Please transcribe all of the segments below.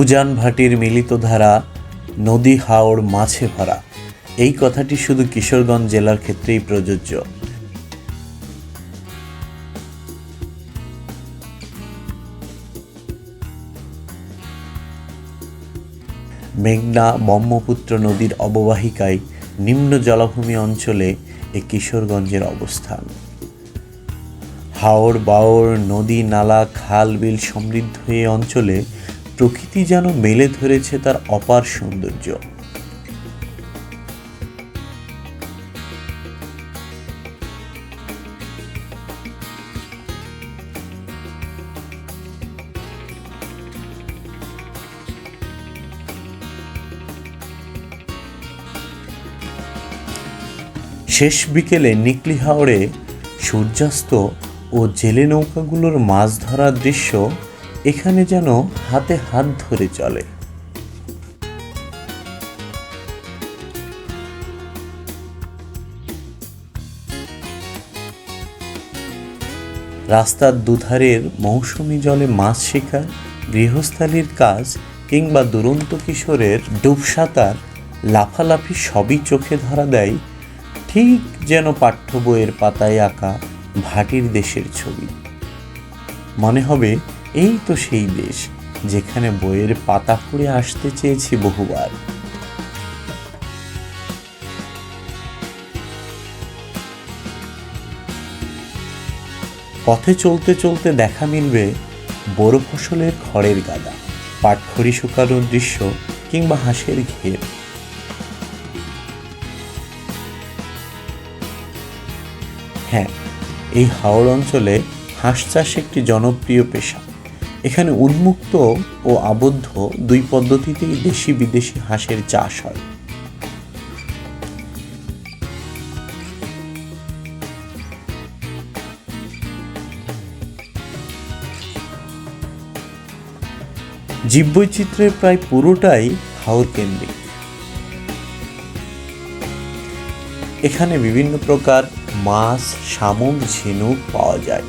উজান ভাটির মিলিত ধারা, নদী হাওড় মাছে ভরা। এই কথাটি শুধু কিশোরগঞ্জ জেলার ক্ষেত্রেই প্রযোজ্য। মেঘনা ব্রহ্মপুত্র নদীর অববাহিকায় নিম্ন জলাভূমি অঞ্চলে এ কিশোরগঞ্জের অবস্থান। হাওড় বাওড় নদী, নালা, খাল, বিল সমৃদ্ধ এই অঞ্চলে প্রকৃতি যেন মেলে ধরেছে তার অপার সৌন্দর্য। শেষ বিকেলে নিকলি হাওড়ে সূর্যাস্ত ও জেলে নৌকাগুলোর মাছ ধরার দৃশ্য এখানে যেন হাতে হাত ধরে চলে। রাস্তার দুধারের মৌসুমি জলে মাছ শিকার, গৃহস্থালির কাজ কিংবা দুরন্ত কিশোরের ডুবসাঁতার লাফালাফি সবই চোখে ধরা দেয়, ঠিক যেন পাঠ্য বইয়ের পাতায় আঁকা ভাটির দেশের ছবি। মনে হবে এই তো সেই দেশ যেখানে বইয়ের পাতা ফুঁড়ে আসতে চেয়েছি বহুবার। পথে চলতে চলতে দেখা মিলবে বড় ফসলের খড়ের গাদা, পাটখড়ি শুকানোর দৃশ্য কিংবা হাঁসের ঘের। হ্যাঁ এই হাওড় অঞ্চলে হাঁস চাষ একটি জনপ্রিয় পেশা। এখানে উন্মুক্ত ও আবদ্ধ দুই পদ্ধতিতেই দেশি বিদেশি হাঁসের চাষ হয়। জীববৈচিত্র্যের প্রায় পুরোটাই হাওর কেন্দ্রিক। এখানে বিভিন্ন প্রকার মাছ, শামুক, ঝিনুক পাওয়া যায়।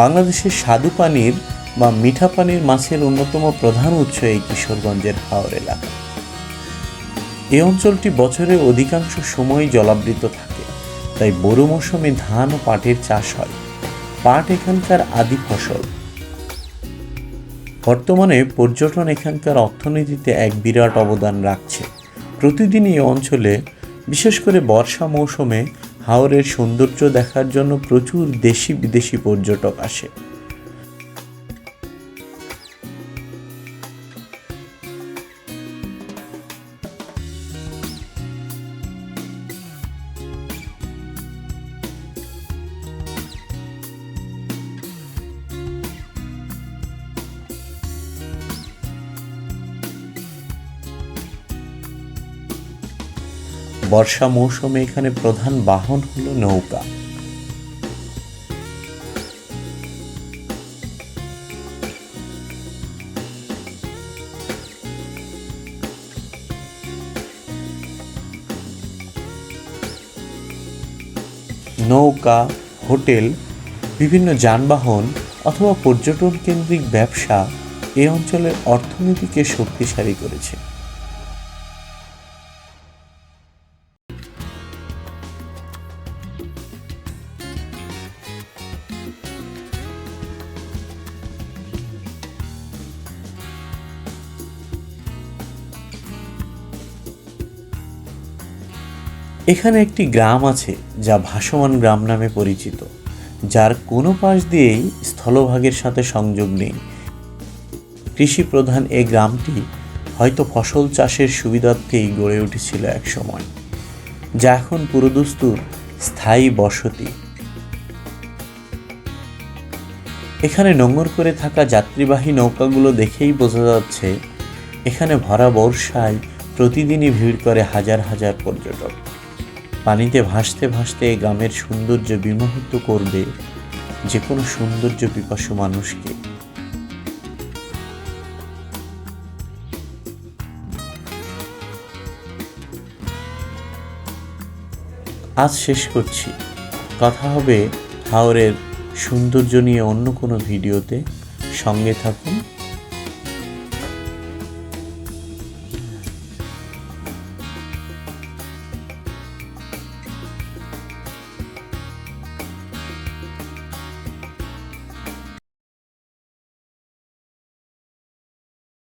বাংলাদেশের স্বাদু পানির বা মিঠা পানির মাছের অন্যতম প্রধান উৎস এই কিশোরগঞ্জের হাওর এলাকা। এই অঞ্চলটি বছরের অধিকাংশ সময় জলাবৃত থাকে, তাই বড় মৌসুমে ধান ও পাটের চাষ হয়। পাট এখানকার আদি ফসল। বর্তমানে পর্যটন এখানকার অর্থনীতিতে এক বিরাট অবদান রাখছে। প্রতিদিন এই অঞ্চলে, বিশেষ করে বর্ষা মৌসুমে হাওরের সৌন্দর্য দেখার জন্য প্রচুর দেশি বিদেশি পর্যটক আসে। বর্ষা মৌসুমে এখানে প্রধান বাহন হলো নৌকা। নৌকা, হোটেল, বিভিন্ন যানবাহন অথবা পর্যটন কেন্দ্রিক ব্যবসা এই অঞ্চলের অর্থনীতিকে শক্তিশালী করেছে। এখানে একটি গ্রাম আছে যা ভাসমান গ্রাম নামে পরিচিত, যার কোনো পাশ দিয়েই স্থলভাগের সাথে সংযোগ নেই। কৃষি প্রধান এই গ্রামটি হয়তো ফসল চাষের সুবিধার্থেই গড়ে উঠেছিল এক সময় যা এখন পুরোদস্তুর স্থায়ী বসতি। এখানে নোঙর করে থাকা যাত্রীবাহী নৌকাগুলো দেখেই বোঝা যাচ্ছে, এখানে ভরা বর্ষায় প্রতিদিনই ভিড় করে হাজার হাজার পর্যটক। পানিতে ভাসতে ভাসতে গ্রামের সৌন্দর্য বিমোহিত করবে যে কোনো সৌন্দর্য পিপাসু মানুষকে। আজ শেষ করছি। কথা হবে হাওরের সৌন্দর্য নিয়ে অন্য কোনো ভিডিওতে। সঙ্গে থাকুন।